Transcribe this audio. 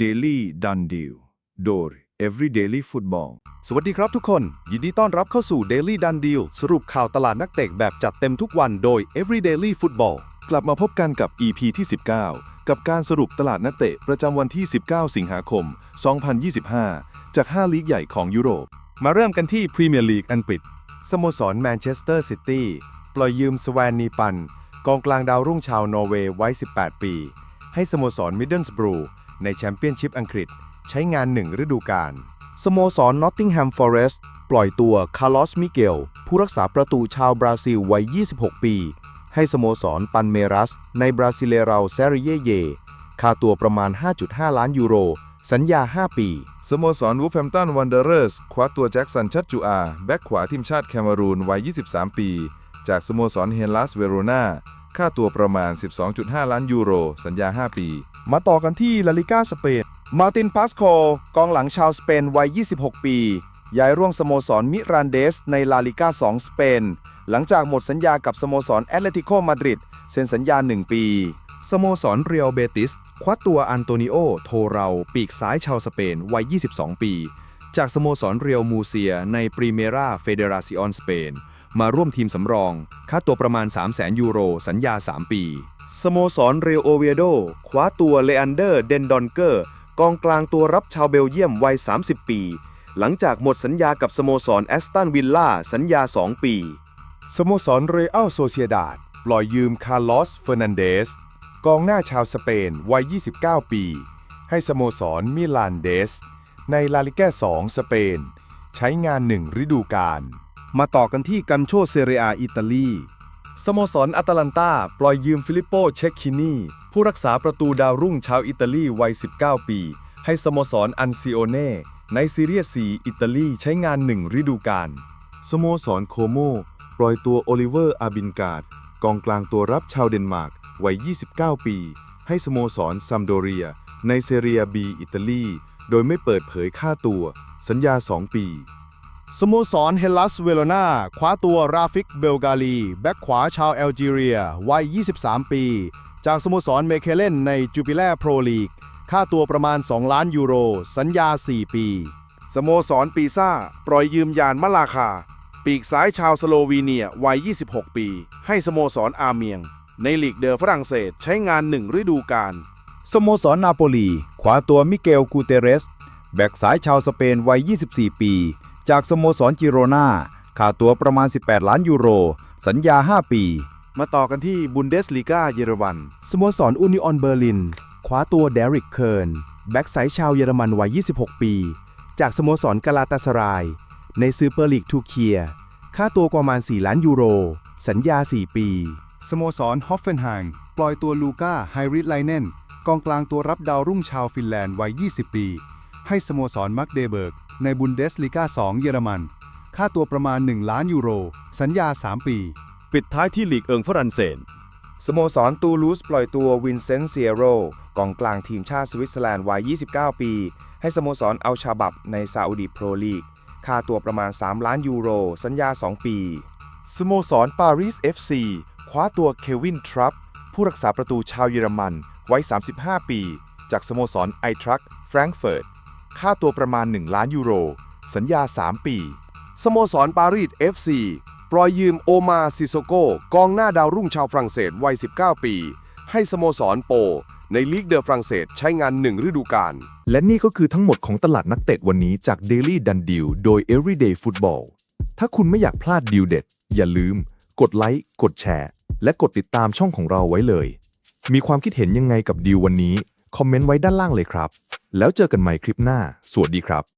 Daily Done Deal โดย Every Daily Football สวัสดีครับทุกคน ยินดีต้อนรับเข้าสู่ Daily Done Deal สรุปข่าวตลาดนักเตะแบบจัดเต็มทุกวันโดย Every Daily Football กลับมาพบกันกับ EP ที่ 19 กับการสรุปตลาดนักเตะประจำวันที่ 19 สิงหาคม 2025 จาก 5 ลีกใหญ่ของยุโรป มาเริ่มกันที่พรีเมียร์ลีกอังกฤษ สโมสรแมนเชสเตอร์ซิตี้ปล่อยยืมสแวนนีปัน กองกลางดาวรุ่งชาวนอร์เวย์ไว้ 18 ปี ให้สโมสรมิดเดิลสบรู ในแชมเปี้ยนชิพอังกฤษ ใช้งานหนึ่งฤดูกาลสโมสรนอตติงแฮมฟอเรสต์ปล่อยตัวคาร์ลอสมิเกล ผู้รักษาประตูชาวบราซิลวัย 26 ปี ให้สโมสรปันเมรัส ในบราซิเลราเซริเยเย ค่าตัวประมาณ 5.5 ล้านยูโร สัญญา 5 ปี สโมสรวูฟแฮมตันวันเดอร์เรสคว้าตัวแจ็คสันชัดจูอา แบ็กขวาทีมชาติแคนารูนวัย 23 ปี จากสโมสรเฮนลัสเวโรนาค่าตัวประมาณ 12.5 ล้านยูโร สัญญา 5 ปี มาต่อกันที่ลาลิก้าสเปน มาตินพาสโคกองหลังชาวสเปนวัย 26 ปีย้ายร่วงสโมสรมิรานเดสในลาลิก้า2สเปน หลังจากหมดสัญญากับสโมสรแอตเลติโกมาดริดเซ็นสัญญา 1 ปี สโมสรเรียลเบติส คว้าตัวอันโตนิโอ โทเราปีกซ้ายชาวสเปนวัย 22 ปี จากสโมสรเรียลมูเซียในปรีเมราเฟเดราซิออนสเปนมาร่วมทีมสำรอง ค่าตัวประมาณ 300,000 ยูโร สัญญา 3 ปี สโมสรเรโอเวโดคว้าตัวเลอันเดอร์เดนดอนเกอร์กองกลางตัวรับชาวเบลเยียมวัย 30 ปี หลังจากหมดสัญญากับสโมสรแอสตันวิลล่าสัญญา 2 ปี สโมสรเรอัลโซเซียดาดปล่อยยืมคาร์ลอสเฟอร์นันเดสกองหน้าชาวสเปนวัย 29 ปี ให้สโมสรมิลานเดส ในลาลิก้า2สเปน ใช้งานหนึ่งฤดูกาลมาต่อกันที่กันโชเซเรียอิตาลี สโมสรอาตาลันตาปล่อยยืมฟิลิปโปเชคคินีผู้รักษาประตูดาวรุ่งชาวอิตาลีวัย 19 ปี ให้สโมสรอันซิโอเน่ในซีเรียสีอิตาลีใช้งานหนึ่งฤดูกาลสโมสรโคโมปล่อยตัวโอลิเวอร์อาบินการ์ดกองกลางตัวรับชาวเดนมาร์กวัย 29 ปี ให้สโมสรซัมโดเรีย ในเซเรียบีอิตาลีโดยไม่เปิดเผยค่าตัว สัญญา 2 ปี สโมสรเฮลัสเวโรนาคว้าตัวราฟิกเบลกาลี แบ็กขวาชาวแอลจีเรีย วัย 23 ปี จากสโมสรเมเคเลนในจูปิแลโปรลีก ค่าตัวประมาณ 2 ล้านยูโร สัญญา 4 ปี สโมสรปีซ่า ปล่อยยืมยานมะลาคา ปีกซ้ายชาวสโลวีเนีย วัย 26 ปี ให้สโมสรอาเมียง ในลีกเดอฝรั่งเศสใช้งานหนึ่งฤดูกาลสโมสรนาโปลีคว้าตัวมิเกลกูเตเรส แบ็กซ้ายชาวสเปนวัย 24 ปี จากสโมสรจิโรนาค่าตัวประมาณ 18 ล้านยูโร สัญญา 5 ปี มาต่อกันที่บุนเดสลีกาเยอรมัน สโมสรอุนิออนเบอร์ลินคว้าตัวเดริกเคิร์นแบ็กไซด์ชาวเยอรมันวัย 26 ปี จากสโมสรกาลาตาสราย ในซูเปอร์ลีกทูเคีย ค่าตัวประมาณ 4 ล้านยูโร สัญญา 4 ปี สโมสรฮอฟเฟนไฮม์ปล่อยตัวลูก้าไฮริสไลเนนกองกลางตัวรับดาวรุ่งชาวฟินแลนด์วัย 20 ปี ให้สโมสรมักเดเบิร์ก ในบุนเดสลีกา2 เยอรมัน ค่าตัวประมาณ 1 ล้านยูโร สัญญา 3 ปี ปิดท้ายที่ลีกเอิงฝรั่งเศสสโมสรตูลูสปล่อยตัววินเซนต์เซียโรกองกลางทีมชาติสวิตเซอร์แลนด์วัย 29 ปี ให้สโมสรอัลชาบับในซาอุดีโปรลีก ค่าตัวประมาณ 3 ล้านยูโร สัญญา 2 ปี สโมสรปารีส FC คว้าตัวเควินทรัพผู้รักษาประตูชาวเยอรมันวัย35 ปี จากสโมสรไอทรัคแฟรงก์เฟิร์ต ค่าตัวประมาณ 1 ล้านยูโร สัญญา 3 ปี สโมสรปารีส FC ปล่อยยืมโอมาซิโซโกกองหน้าดาวรุ่งชาวฝรั่งเศสวัย 19 ปี ให้สโมสรโป ในลีกเดอฝรั่งเศสใช้งานหนึ่งฤดูกาล และนี่ก็คือทั้งหมดของตลาดนักเตะวันนี้จาก Daily Dun Deal โดย Everyday Football ถ้าคุณไม่อยากพลาดดีลเด็ด อย่าลืม กดไลค์ กดแชร์ และกดติดตามช่องของเราไว้เลย มีความคิดเห็นยังไงกับดีลวันนี้ คอมเมนต์ไว้ด้านล่างเลยครับ แล้วเจอกันใหม่คลิปหน้า สวัสดีครับ